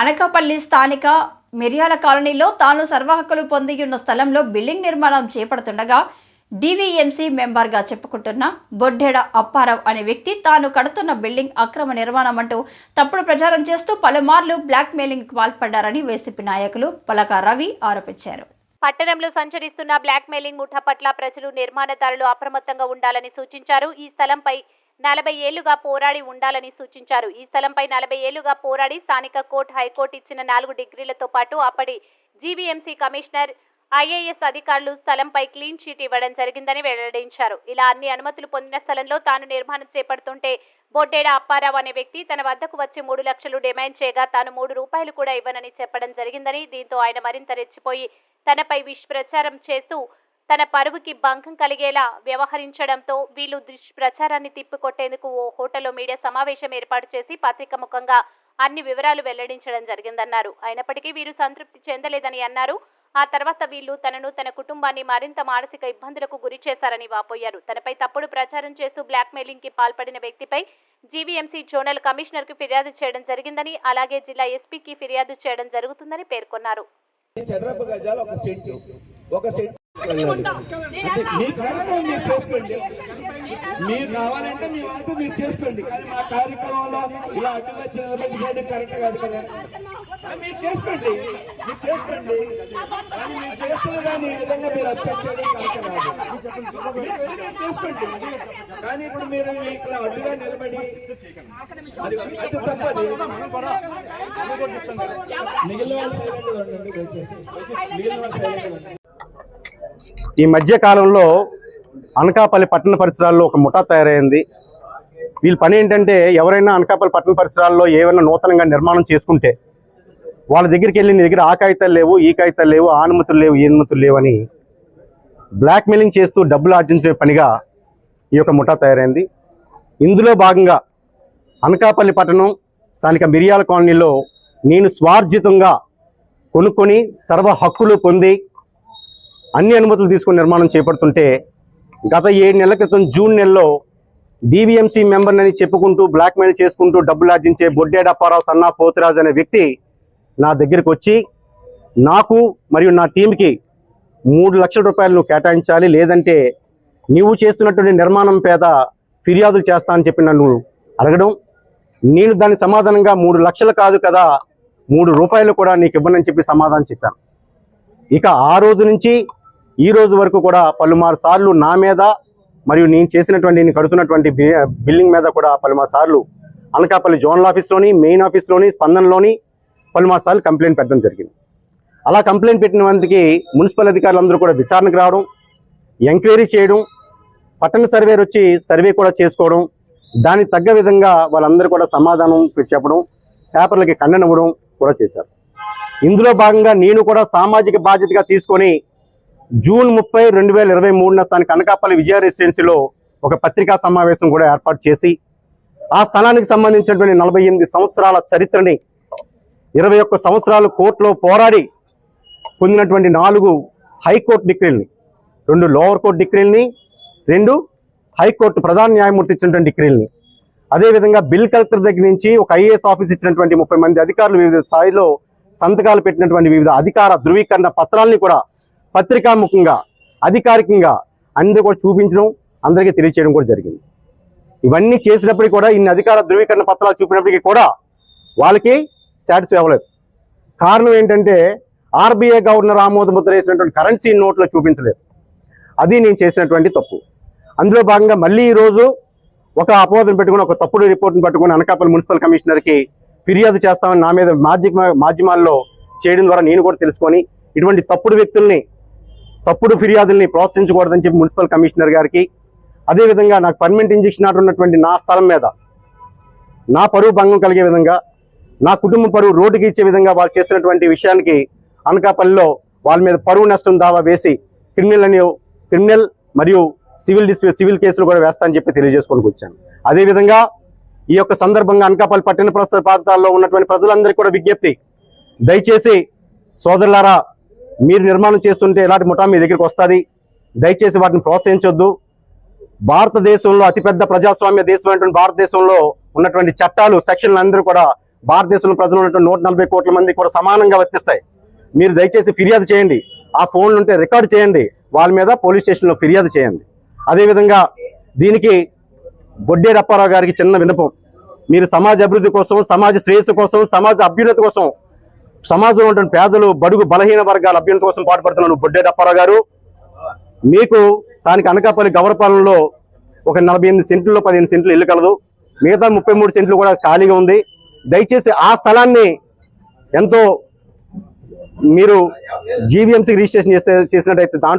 అనకాపల్లి స్థానిక మిర్యాల కాలనీలో తాను సర్వహక్కులు పొంది ఉన్న స్థలంలో బిల్డింగ్ నిర్మాణం చేపడుతుండగా డీవీఎంసీ మెంబర్గా చెప్పుకుంటున్న బొడ్డెడ అప్పారావు అనే వ్యక్తి తాను కడుతున్న బిల్డింగ్ అక్రమ నిర్మాణం అంటూ తప్పుడు ప్రచారం చేస్తూ పలుమార్లు బ్లాక్మెయిలింగ్ పాల్పడ్డారని వైసీపీ నాయకులు పలక రవి ఆరోపించారు. పట్టణంలో సంచరిస్తున్న బ్లాక్మెయిలింగ్ ముఠా పట్ల ప్రజలు నిర్మాణదారులు అప్రమత్తంగా ఉండాలని సూచించారు. ఈ స్థలంపై నలభై ఏళ్ళుగా పోరాడి ఉండాలని సూచించారు. ఈ స్థలంపై నలభై ఏళ్ళుగా పోరాడి స్థానిక కోర్టు హైకోర్టు ఇచ్చిన నాలుగు డిగ్రీలతో పాటు అప్పటి జీవీఎంసీ కమిషనర్ ఐఏఎస్ అధికారులు స్థలంపై క్లీన్ చీట్ ఇవ్వడం జరిగిందని వెల్లడించారు. ఇలా అన్ని అనుమతులు పొందిన స్థలంలో తాను నిర్మాణం చేపడుతుంటే బొడ్డేడ అప్పారావు అనే వ్యక్తి తన వద్దకు వచ్చి మూడు లక్షలు డిమాండ్ చేయగా తాను మూడు రూపాయలు కూడా ఇవ్వనని చెప్పడం జరిగిందని దీంతో ఆయన మరింత రెచ్చిపోయి తనపై విష్ ప్రచారం చేస్తూ తన పరువుకి భంగం కలిగేలా వ్యవహరించడంతో వీళ్ళు దుష్ప్రచారాన్ని తిప్పికొట్టేందుకు ఓ హోటల్లో మీడియా సమావేశం ఏర్పాటు చేసి పత్రిక ముఖంగా అన్ని వివరాలు వెల్లడించడం జరిగిందన్నారు. అయినప్పటికీ వీరు సంతృప్తి చెందలేదని అన్నారు. ఆ తర్వాత వీళ్ళు తనను తన కుటుంబాన్ని మరింత మానసిక ఇబ్బందులకు గురి చేశారని వాపోయారు. తనపై తప్పుడు ప్రచారం చేస్తూ బ్లాక్మెయిలింగ్కి పాల్పడిన వ్యక్తిపై జీవీఎంసీ జోనల్ కమిషనర్కు ఫిర్యాదు చేయడం జరిగిందని అలాగే జిల్లా ఎస్పీకి ఫిర్యాదు చేయడం జరుగుతుందని పేర్కొన్నారు. చదరపు గజాలు ఒక సెంటు. ఒక సెంటు మీ కార్యక్రమం మీరు చేసుకోండి. మీరు కావాలంటే మీ వాళ్ళతో మీరు చేసుకోండి. కానీ మా కార్యక్రమంలో ఇలా అడ్డుగా నిలబెట్టి చేయడం కరెక్ట్ కాదు కదా. మీరు చేసుకోండి. మీరు చేసుకోండి. కానీ మీరు చేస్తున్న దాన్ని ఈ విధంగా మీరు అబ్జెక్ట్ చేయడం కరెక్ట్ కాదు. మీరు చేసుకోండి. కానీ ఇప్పుడు మీరు ఇక్కడ అడ్డుగా నిలబడి అది అది తప్పది. మిగిలిన వాళ్ళు సైలెంట్ ఉండండి దయచేసి. మిగిలిన వాళ్ళు సైలెంట్ ఉండండి. ఈ మధ్య కాలంలో అనకాపల్లి పట్టణ పరిసరాల్లో ఒక ముఠా తయారైంది. వీళ్ళ పని ఏంటంటే ఎవరైనా అనకాపల్లి పట్టణ పరిసరాల్లో ఏమైనా నూతనంగా నిర్మాణం చేసుకుంటే వాళ్ళ దగ్గరికి వెళ్ళి నీ దగ్గర ఆ కాగితాలు లేవు ఈ కాగితాలు లేవు ఆ అనుమతులు లేవు ఈ అనుమతులు లేవని బ్లాక్మెయిలింగ్ చేస్తూ డబ్బులు ఆర్జించే పనిగా ఈ యొక్క ముఠా తయారైంది. ఇందులో భాగంగా అనకాపల్లి పట్టణం స్థానిక మిరియాల కాలనీలో నేను స్వార్జితంగా కొనుక్కొని సర్వ హక్కులు పొంది అన్ని అనుమతులు తీసుకుని నిర్మాణం చేపడుతుంటే గత ఏడు నెలల క్రితం జూన్ నెలలో డివిఎంసీ మెంబర్నని చెప్పుకుంటూ బ్లాక్మెయిల్ చేసుకుంటూ డబ్బులు ఆర్జించే బొడ్డేడప్పారావు సన్నా పోతిరాజ్ అనే వ్యక్తి నా దగ్గరికి వచ్చి నాకు మరియు నా టీంకి మూడు లక్షల రూపాయలు కేటాయించాలి లేదంటే నీవు చేస్తున్నటువంటి నిర్మాణం పేద ఫిర్యాదులు చేస్తా అని చెప్పి నన్ను అడగడం. నేను దాని సమాధానంగా మూడు లక్షలు కాదు కదా మూడు రూపాయలు కూడా నీకు ఇవ్వనని చెప్పి సమాధానం చెప్పాను. ఇక ఆ రోజు నుంచి ఈ రోజు వరకు కూడా పలుమారు సార్లు నా మీద మరియు నేను చేసినటువంటి నేను కడుతున్నటువంటి బి- బిల్డింగ్ మీద కూడా పలుమారు సార్లు అనకాపల్లి జోనల్ ఆఫీస్లోని మెయిన్ ఆఫీస్లోని స్పందనలోని పలుమారు సార్లు కంప్లైంట్ పెట్టడం జరిగింది. అలా కంప్లైంట్ పెట్టిన వారికి మున్సిపల్ అధికారులందరూ కూడా విచారణకు రావడం ఎంక్వైరీ చేయడం పట్టణ సర్వేర్ వచ్చి సర్వే కూడా చేసుకోవడం దానికి తగ్గ విధంగా వాళ్ళందరూ కూడా సమాధానం చెప్పడం పేపర్లకి కండనివ్వడం కూడా చేశారు. ఇందులో భాగంగా నేను కూడా సామాజిక బాధ్యతగా తీసుకొని జూన్ ముప్పై రెండు వేల ఇరవై మూడున స్థానిక అనకాపల్లి విజయ రెసిడెన్సీలో ఒక పత్రికా సమావేశం కూడా ఏర్పాటు చేసి ఆ స్థలానికి సంబంధించినటువంటి నలభై ఎనిమిది సంవత్సరాల చరిత్రని ఇరవై ఒక్క సంవత్సరాలు కోర్టులో పోరాడి పొందినటువంటి నాలుగు హైకోర్టు డిగ్రీలని రెండు లోవర్ కోర్టు డిగ్రీలని రెండు హైకోర్టు ప్రధాన న్యాయమూర్తి ఇచ్చినటువంటి డిగ్రీలని. అదేవిధంగా బిల్ కలెక్టర్ దగ్గర నుంచి ఒక ఐఏఎస్ ఆఫీస్ ఇచ్చినటువంటి ముప్పై మంది అధికారులు వివిధ స్థాయిలో సంతకాలు పెట్టినటువంటి వివిధ అధికార ధృవీకరణ పత్రాలని కూడా పత్రికాముఖంగా అధికారికంగా అందరూ కూడా చూపించడం అందరికీ తెలియచేయడం కూడా జరిగింది. ఇవన్నీ చేసినప్పటికీ కూడా ఇన్ని అధికార ధృవీకరణ పత్రాలు చూపినప్పటికీ కూడా వాళ్ళకి సాటిస్ఫై అవ్వలేదు. కారణం ఏంటంటే ఆర్బీఐ గవర్నర్ ఆమోద ముద్ర వేసినటువంటి కరెన్సీ నోట్లో చూపించలేదు. అది నేను చేసినటువంటి తప్పు. అందులో భాగంగా మళ్ళీ ఈరోజు ఒక అపోహను పెట్టుకుని ఒక తప్పుడు రిపోర్ట్ని పట్టుకుని అనకాపల్లి మున్సిపల్ కమిషనర్కి ఫిర్యాదు చేస్తామని నా మీద మాధ్యమ మాధ్యమాల్లో చేయడం ద్వారా నేను కూడా తెలుసుకొని ఇటువంటి తప్పుడు వ్యక్తుల్ని తప్పుడు ఫిర్యాదుల్ని ప్రోత్సహించకూడదని చెప్పి మున్సిపల్ కమిషనర్ గారికి అదేవిధంగా నాకు పర్మనెంట్ ఇంజక్షన్ ఆర్డర్ ఉన్నటువంటి నా స్థలం మీద నా పరువు భంగం కలిగే విధంగా నా కుటుంబ పరువు రోడ్డుకి ఇచ్చే విధంగా వాళ్ళు చేస్తున్నటువంటి విషయానికి అనకాపల్లిలో వాళ్ళ మీద పరువు నష్టం దావా వేసి క్రిమినల్ అని క్రిమినల్ మరియు సివిల్ డిస్ప్యూట్ సివిల్ కేసులు కూడా వేస్తానని చెప్పి తెలియజేసుకొని వచ్చాను. అదేవిధంగా ఈ యొక్క సందర్భంగా అనకాపల్లి పట్టణ ప్రస్తుత ప్రాంతాల్లో ఉన్నటువంటి ప్రజలందరికీ కూడా విజ్ఞప్తి. దయచేసి సోదరులారా మీరు నిర్మాణం చేస్తుంటే ఎలాంటి ముఠా మీ దగ్గరికి వస్తుంది? దయచేసి వాటిని ప్రోత్సహించొద్దు. భారతదేశంలో అతిపెద్ద ప్రజాస్వామ్య దేశం అయినటువంటి భారతదేశంలో ఉన్నటువంటి చట్టాలు సెక్షన్లు అందరూ కూడా భారతదేశంలో ప్రజలు ఉన్నటువంటి నూట నలభై కోట్ల మంది కూడా సమానంగా వర్తిస్తాయి. మీరు దయచేసి ఫిర్యాదు చేయండి. ఆ ఫోన్లు ఉంటే రికార్డు చేయండి. వాళ్ళ మీద పోలీస్ స్టేషన్లో ఫిర్యాదు చేయండి. అదేవిధంగా దీనికి బొడ్డే రప్పారావు గారికి చిన్న విన్నపం. మీరు సమాజ అభివృద్ధి కోసం సమాజ శ్రేయస్సు కోసం సమాజ అభ్యున్నతి కోసం సమాజంలో ఉంటున్న పేదలు బడుగు బలహీన వర్గాల అభ్యున్నతి కోసం పాటుపడుతున్నాను బొడ్డే రప్పారావు గారు మీకు స్థానిక అనకాపల్లి గౌరపాలెంలో ఒక నలభై ఎనిమిది సెంట్లలో పదిహేను సెంట్లు ఇల్లు కలదు. మిగతా ముప్పై మూడు సెంట్లు కూడా ఖాళీగా ఉంది. దయచేసి ఆ స్థలాన్ని ఎంతో మీరు జీవీఎంసీ రిజిస్ట్రేషన్ చేస్తే చేసినట్టయితే దాంట్లో